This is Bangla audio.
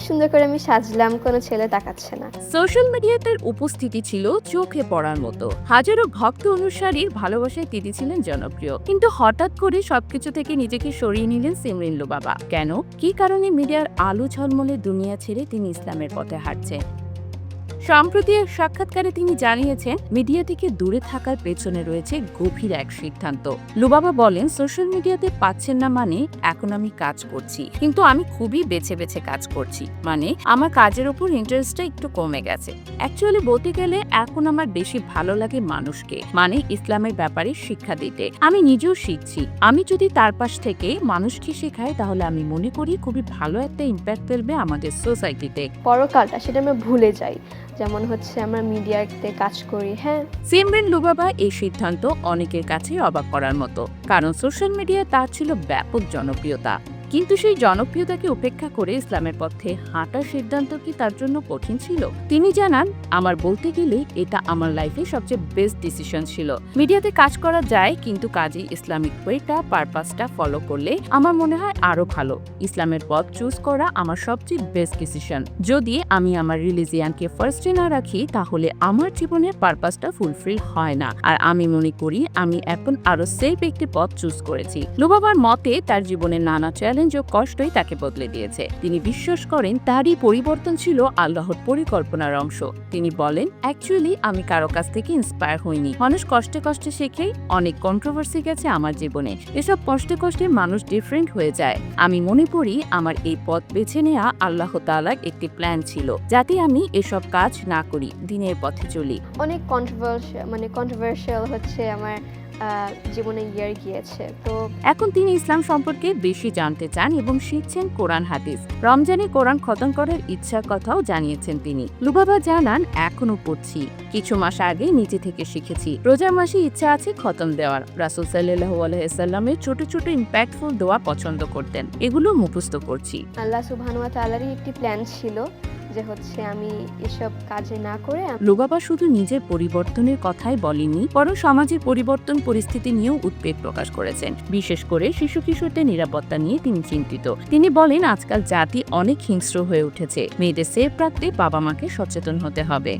সুন্দর করে আমি সাজলাম, কোনো ছেলে তাকাচ্ছে না। সোশ্যাল মিডিয়াতে উপস্থিতি ছিল চোখে পড়ার মতো। হাজারো ভক্ত অনুসারীর ভালোবাসায় তিনি ছিলেন জনপ্রিয়। কিন্তু হঠাৎ করে সবকিছু থেকে নিজেকে সরিয়ে নিলেন সিমরিন বাবা। কেন? কি কারণে মিডিয়ার আলো ঝলমলে দুনিয়া ছেড়ে তিনি ইসলামের পথে হাঁটছেন? সম্প্রতি এক সাক্ষাৎকারে তিনি জানিয়েছেন, মিডিয়া থেকে দূরে থাকার পেছনে রয়েছে গভীর এক সিদ্ধান্ত। লুবাবা বলেন, সোশ্যাল মিডিয়াতে পাচ্ছেন না মানে এখন আমি কাজ করছি। কিন্তু আমি খুবই বেছে বেছে কাজ করছি। মানে আমার কাজের উপর ইন্টারেস্টটা একটু কমে গেছে। অ্যাকচুয়ালি বলতে গেলে এখন আমার বেশি ভালো লাগে মানুষকে। মানে ইসলামের ব্যাপারে শিক্ষা দিতে। আমি নিজেও শিখছি। আমি যদি তার পাশ থেকে মানুষকে শেখাই, তাহলে আমি মনে করি খুবই ভালো একটা ইম্প্যাক্ট ফেলবে আমাদের সোসাইটিতে পরকালটা সেটা আমি ভুলে যাই। যেমন হচ্ছে আমরা মিডিয়াতে কাজ করি হ্যাঁ। সিমরিন লুবাবা এই সিদ্ধান্ত অনেকের কাছে অবাক করার মতো, কারণ সোশ্যাল মিডিয়ায় তার ছিল ব্যাপক জনপ্রিয়তা। কিন্তু সেই জনপ্রিয়তাকে উপেক্ষা করে ইসলামের পথে হাঁটার সিদ্ধান্ত কি তার জন্য কঠিন ছিল? তিনি জানান, আমার বলতে গেলে এটা আমার লাইফে সবচেয়ে বেস্ট ডিসিশন ছিল। মিডিয়াতে কাজ করা যায়, কিন্তু কাজে ইসলামিক ওয়েটা পারপাসটা ফলো করলে আমার মনে হয় আরও ভালো। ইসলামের পথ চুজ করা আমার সবচেয়ে বেস্ট ডিসিশন যদি আমি আমার রিলিজিয়ানকে ফার্স্টে না রাখি, তাহলে আমার জীবনের পারপাসটা ফুলফিল হয় না। আর আমি মনে করি, আমি এখন আরও সেফ একটি পথ চুজ করেছি। লুবাবার মতে, তার জীবনের নানা চ্যালেঞ্জ ও কষ্টই তাকে বদলে দিয়েছে। তিনি বিশ্বাস করেন তারই পরিবর্তন ছিল আল্লাহর পরিকল্পনার অংশ। তিনি বলেন অ্যাকচুয়ালি আমি কারও কাছ থেকে ইন্সপায়ার হইনি। মানুষ কষ্টে কষ্টে শেখেই অনেক কন্ট্রোভার্সি গেছে আমার জীবনে। এসব কষ্টে কষ্টে মানুষ ডিফারেন্ট হয়ে যায়। আমি মনে করি, আমার এই পথ বেছে নেওয়া আল্লাহ তালার একটি প্ল্যান ছিল, যাতে আমি এসব কাজ না করি, দিনের পথে চলি। অনেক কন্ট্রোভার্সিয়াল মানে কন্ট্রোভার্সিয়াল হচ্ছে আমার জীবনে ইয়ার গিয়েছে। তো এখন তিনি ইসলাম সম্পর্কে বেশি জানতে চান এবং শিখছেন কোরআন হাদিস। রমজানে কোরআন খতম করার ইচ্ছার কথাও জানিয়েছেন তিনি। লুবাবা জানান এখনও পড়ছি। কিছু মাস আগে নিজে থেকে শিখেছি। রোজার মাসে ইচ্ছা আছে খতম দেওয়ার। রাসুল সাল্লাহ আলহামের ছোট ছোট ইম্প্যাক্টফুল দোয়া পছন্দ করতেন। এগুলো মুখস্থ করছি। আল্লাহ সুবহানুয়া তালারই একটি প্ল্যান ছিল। যে হচ্ছে আমি এসব কাজে না করে লোবাবা শুধু নিজের পরিবর্তনের কথাই বলেনি, বরং সমাজের পরিবর্তন পরিস্থিতি নিয়েও উদ্বেগ প্রকাশ করেছেন। বিশেষ করে শিশু কিশোরদের নিরাপত্তা নিয়ে তিনি চিন্তিত। তিনি বলেন, আজকাল জাতি অনেক হিংস্র হয়ে উঠেছে। মেয়েদের সেফ রাখতে বাবা মাকে সচেতন হতে হবে।